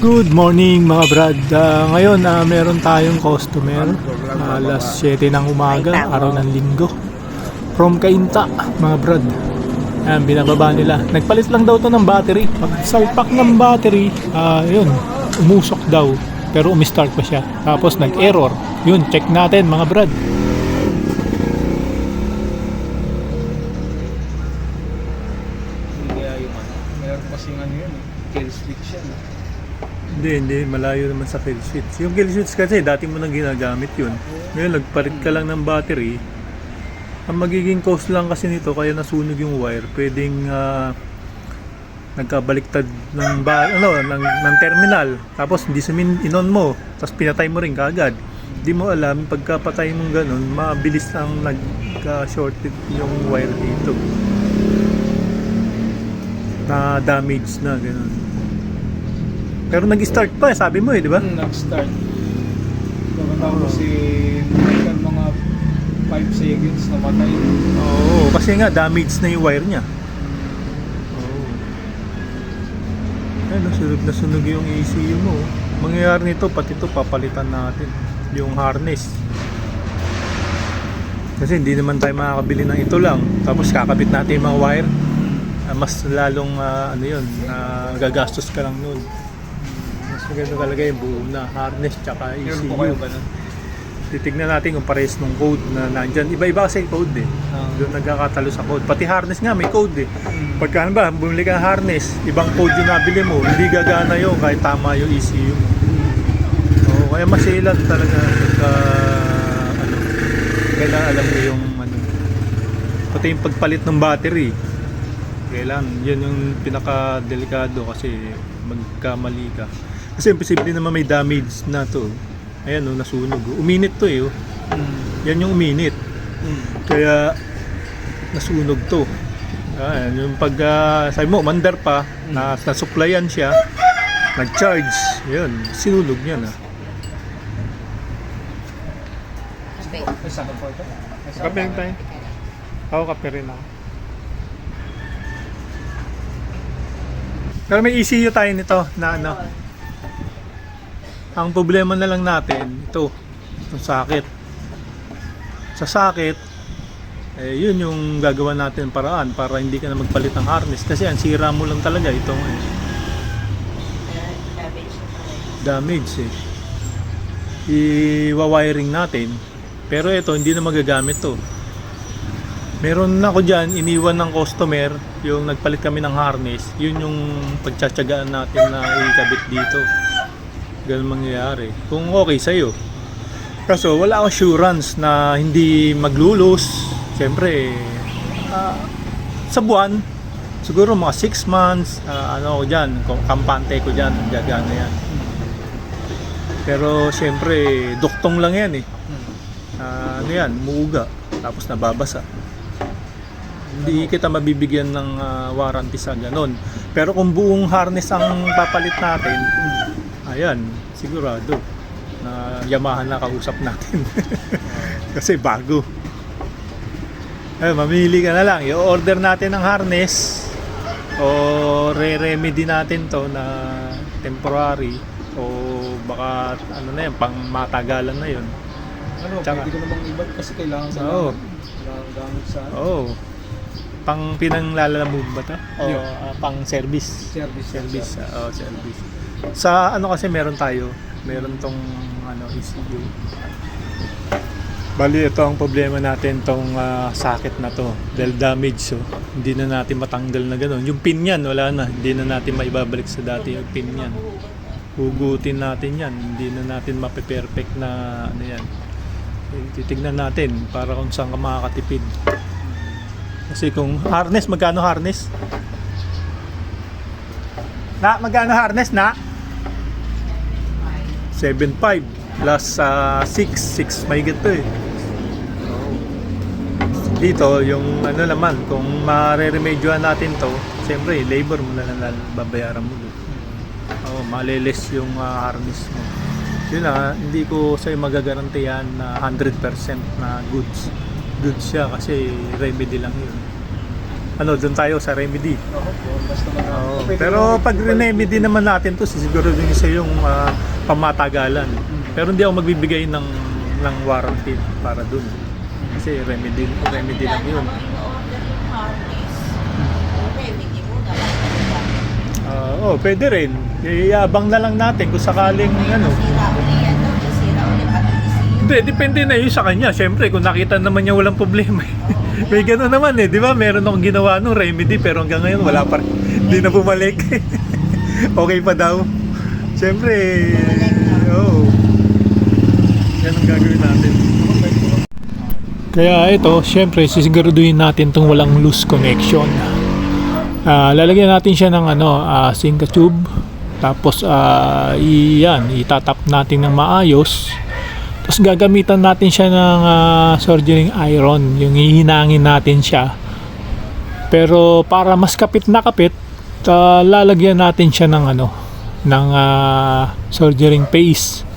Good morning mga brad. Ah, ngayon ah, meron tayong customer. Ah, alas 7 ng umaga, araw ng linggo. From Kainta, mga brad. Ayan, binababa nila. Nagpalit lang daw to ng battery. Pag salpak ng battery, yun, umusok daw. Pero umistart pa siya. Tapos nag-error. Yun, check natin mga brad. Hindi kaya yung ano, meron kasing ano yun eh, kill switch yan eh. Hindi, hindi. Malayo naman sa kill switch. Yung kill switch kasi, dati mo nang ginagamit yun. Ngayon, nagpalit ka lang ng battery. Ang magiging cause lang kasi nito, kaya nasunog yung wire, pwedeng ah, nagkabaliktad ng, ba, ano, ng, ng terminal. Tapos, hindi sumin inon mo. Tapos, pinatay mo rin kagad. Hindi mo alam, pagkapatay mong ganun, mabilis ang nagka-shorted yung wire dito. Na damage na, ganun. Pero nag-start pa, sabi mo eh, di ba? Hmm, nag-start. Pagkatapos eh, kan mga 5 seconds namatay. Oo, kasi nga damage na yung wire niya. Oo. Ay, nasunog na sunog yung ECU mo. Mangyayari nito, pati ito papalitan natin. Yung harness. Kasi hindi naman tayo makakabili ng ito lang. Tapos kakabit natin yung mga wire. Ah, mas lalong ah, ano yun, ah, gagastos ka lang nun. Maganda talaga yung buo na harness tsaka ECU. Titignan natin kung pares ng code na nandyan. Iba-iba kasi yung code eh. Ah. Doon nagkakatalo sa code. Pati harness nga may code eh. Hmm. Pagka ano ba, bumili ka ng harness, ibang code yung nabili mo, hindi gagana yun kahit tama yung ECU mo. Oo, kaya masilan talaga pagka ano, kailangan alam mo yung ano, pati yung pagpalit ng battery. Kailangan, yun yung pinaka-delikado kasi magkamali ka. Kasi posible naman may damage na to. Ayan oh, nasunog. Uminit to eh. oh. Hmm. Yan yung uminit. Hmm. Kaya nasunog to. Ah, yung pag ah, sabi mo mandar pa na nasupplyan siya nag-charge yun sinunog niya na Kape lang tayo. ako kape rin ako pero may ECU tayo nito na ano ang problema na lang natin ito yung sakit sa sakit eh, yun yung gagawa natin paraan para hindi ka na magpalit ng harness kasi ang sira mo lang talaga itong eh, damage eh. I-wiring natin. Pero ito, hindi na magagamit to. Meron na ako dyan, iniwan ng customer, yung nagpalit kami ng harness, yun yung pagtsatsagaan natin na ikabit dito. Ganun mangyayari. Kung okay sa'yo. Kaso wala akong assurance na hindi maglulus. Siyempre, ah, sa buwan, siguro mga 6 months, ah, ano ko dyan, kampante ko dyan, gagana yan. Pero siyempre, duktong lang yan eh. Ah, ano yan, muuga, tapos nababasa. Hindi kita mabibigyan ng ah, warranty sa ganon. Pero kung buong harness ang papalit natin, ayan, sigurado na Yamaha na kausap natin. Kasi bago. Eh, mamili ka na lang. I-order natin ng harness o re-remedy natin to na temporary o baka ano na yan, pang matagalan na yun. Ano, Tsaka- pwede ko namang ibat kasi kailangan sa Oo. Kailangan gamit sa Oo. Pang pinanglalamove ba to? O ah, pang service? service. Service. ah, oh, service. Sa ano kasi meron tayo, meron tong ano ECU. Bali ito ang problema natin tong ah, socket na to dahil damage so hindi na natin matanggal na gano'n. Yung pin yan wala na, hindi na natin maibabalik sa dati yung pin yan. Hugutin natin yan, hindi na natin mape-perfect na ano yan. Eh, Titignan natin para kung saan ka makakatipid. Kasi kung harness, magkano harness? Na, magkano harness na? 7.5 plus sa 6, 6 may to eh. Dito, yung ano naman, kung mareremedyohan natin to, siyempre, labor mo na lang babayaran mo doon. Oo, malilis yung ah, harness mo. Yun na, hindi ko sa'yo magagarantiyan na 100% na goods. Goods siya kasi remedy lang yun. ano, doon tayo sa remedy. Oo basta. Oo. Pero pag remedy naman natin to, siguro din isa yung ah, pamatagalan. Pero hindi ako magbibigay ng ng warranty para dun. Kasi remedy, remedy lang yun. Ah, oh, pwede rin. Iabang na lang natin kung sakaling ano. Hindi, depende na yun sa kanya. Siyempre, kung nakita naman niya walang problema. May gano'n naman eh, di ba? Meron akong ginawa nung remedy pero hanggang ngayon wala pa rin. Hindi na bumalik. okay pa daw. Siyempre, oo. Yan ang gagawin natin. Kaya ito, siyempre, sisiguraduhin natin itong walang loose connection. Ah, lalagyan natin siya ng ano, ah, Sinca tube. Tapos, ah, iyan, itatap natin ng maayos. Tapos gagamitan natin siya ng ah, soldering iron, yung hihinangin natin siya. Pero para mas kapit na kapit, ah, lalagyan natin siya ng ano, ng ah, soldering paste.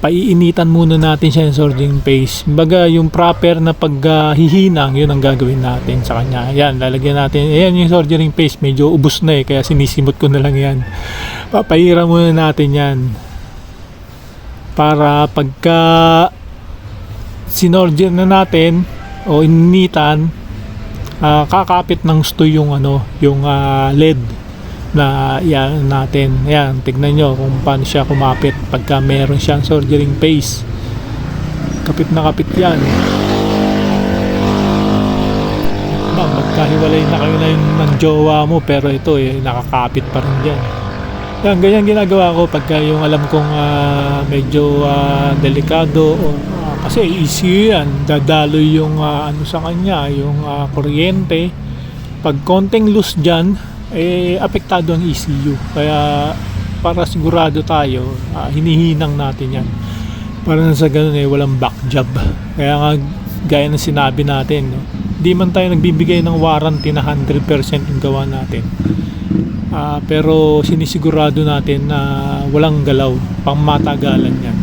Paiinitan muna natin siya ng soldering paste. Kumbaga yung proper na paghihinang, yun ang gagawin natin sa kanya. Ayan, lalagyan natin. Ayan yung soldering paste, medyo ubos na eh, kaya sinisimot ko na lang yan. Papahira muna natin yan para pagka sinorger na natin o initan ah, kakapit ng gusto yung ano yung ah, LED na yan natin. Yan tignan nyo kung paano siya kumapit pagka meron siyang soldering paste kapit na kapit yan. Ba, magkahiwalay na kayo na yung ng jowa mo pero ito eh nakakapit pa rin dyan. Yan, ganyan ginagawa ko pagka yung alam kong ah, medyo ah, delikado o ah, kasi easy yan, dadaloy yung ah, ano sa kanya, yung ah, kuryente. Pag konting loose dyan, eh apektado ang ECU. Kaya para sigurado tayo, ah, hinihinang natin yan. Para na sa ganun eh, walang back job. Kaya nga, gaya ng sinabi natin, no, di man tayo nagbibigay ng warranty na 100% yung gawa natin. Ah, pero sinisigurado natin na walang galaw, pangmatagalan yan.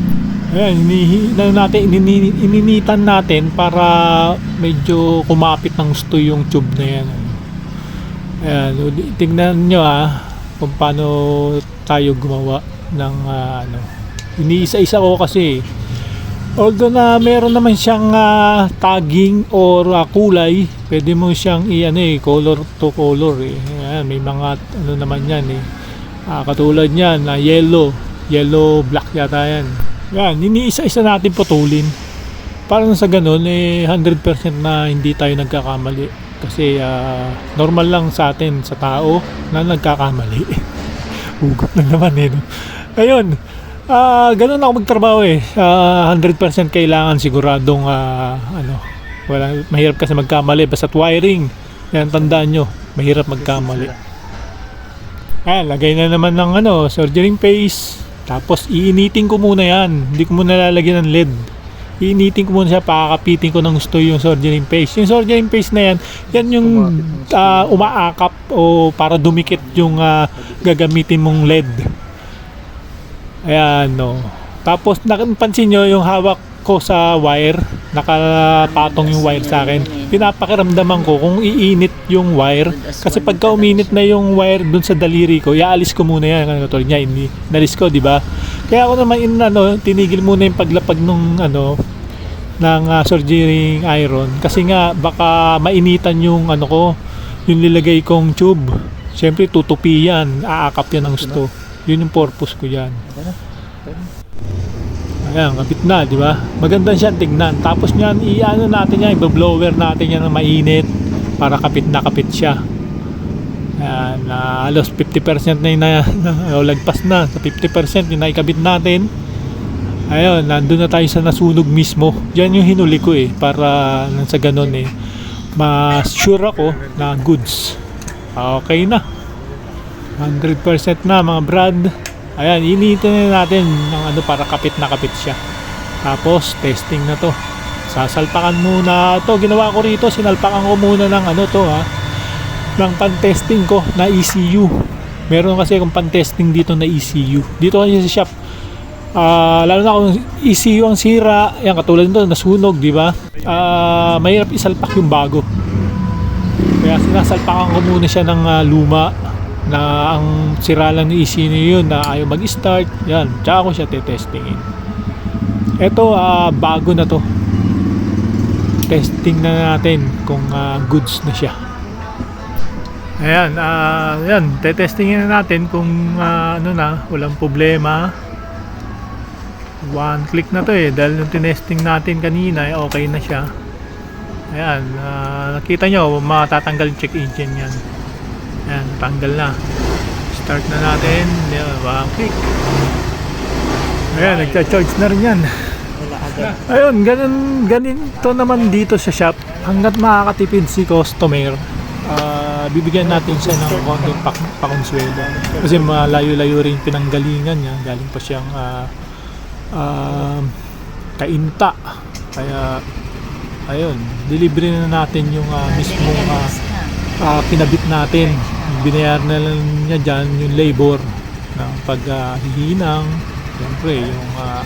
Ayan, inihi, na natin, inini, ininitan natin para medyo kumapit ng gusto yung tube na yan. Ayan, tignan nyo ah, kung paano tayo gumawa ng ah, ano. Iniisa-isa ko kasi Although na meron naman siyang ah, tagging or ah, kulay, pwede mo siyang i ano eh, color to color eh. Ayan, may mga ano naman yan eh. Ah, katulad niyan na yellow, yellow black yata yan. Yan, iniisa-isa natin putulin. Para sa ganun eh 100% na hindi tayo nagkakamali. Kasi ah, normal lang sa atin sa tao na nagkakamali. Hugot na naman eh. No? Ayun, Ah, ganun ako magtrabaho eh. Ah, 100% kailangan siguradong ah, ano, wala mahirap kasi magkamali basta wiring. Yan tandaan nyo, mahirap magkamali. Ah, lagay na naman ng ano, soldering paste. Tapos iinitin ko muna yan. Hindi ko muna lalagyan ng LED. Iinitin ko muna siya, pakakapitin ko ng gusto yung soldering paste. Yung soldering paste na yan, yan yung ah, umaakap o para dumikit yung ah, gagamitin mong LED. Ayan, no. Tapos napansin nyo yung hawak ko sa wire, nakapatong yung wire sa akin. Pinapakiramdaman ko kung iinit yung wire. Kasi pagka uminit na yung wire dun sa daliri ko, iaalis ko muna yan. Ano to, niya, ini, nalis ko, di ba? Kaya ako naman in, ano, tinigil muna yung paglapag nung ano, ng uh, soldering iron. Kasi nga, baka mainitan yung ano ko, yung nilagay kong tube. Siyempre, tutupi yan. Aakap yan ng gusto. Yun yung purpose ko yan. Ayan, kapit na, di ba? Maganda siya tignan. Tapos niyan, i-ano natin yan, i-blower natin yan ng mainit para kapit na kapit siya. Ayan, na halos 50% na yun na, lagpas na sa 50% yung naikabit natin. Ayun, nandun na tayo sa nasunog mismo. Yan yung hinuli ko eh, para sa ganun eh, mas sure ako na goods. Okay na. 100% na mga brad. Ayan, initin na natin ng ano para kapit na kapit siya. Tapos, testing na to. Sasalpakan muna. to ginawa ko rito. Sinalpakan ko muna ng ano to ha. Ng pan-testing ko na ECU. Meron kasi akong pan-testing dito na ECU. Dito kasi sa shop. Ah, lalo na kung ECU ang sira, yan katulad nito, nasunog, di ba? Ah, mahirap isalpak yung bago. Kaya sinasalpakan ko muna siya ng ah, luma na ang sira lang ni ECU yun na ayaw mag-start. Yan, tsaka ko siya tetestingin. Ito, ah, bago na to. Testing na natin kung ah, goods na siya. Ayan, ah, yan, tetestingin na natin kung ah, ano na, walang problema. One click na to eh, dahil nung tinesting natin kanina, eh, okay na siya. Ayan, ah, nakita nyo, matatanggal yung check engine yan. Ayan, tanggal na. Start na natin, yan, one click. Ayan, nagcha-charge na rin yan. Ayun, ganun, ganito naman dito sa shop. Hanggat makakatipid si customer, bibigyan natin siya ng konting pak pakonsweldo. Kasi malayo-layo rin pinanggalingan niya. Galing pa siyang ah, ah, kainta. Kaya, ayun, delivery na natin yung ah, mismong ah, ah, kinabit natin. Binayar na lang niya dyan yung labor ng paghihinang. Siyempre, yung ah,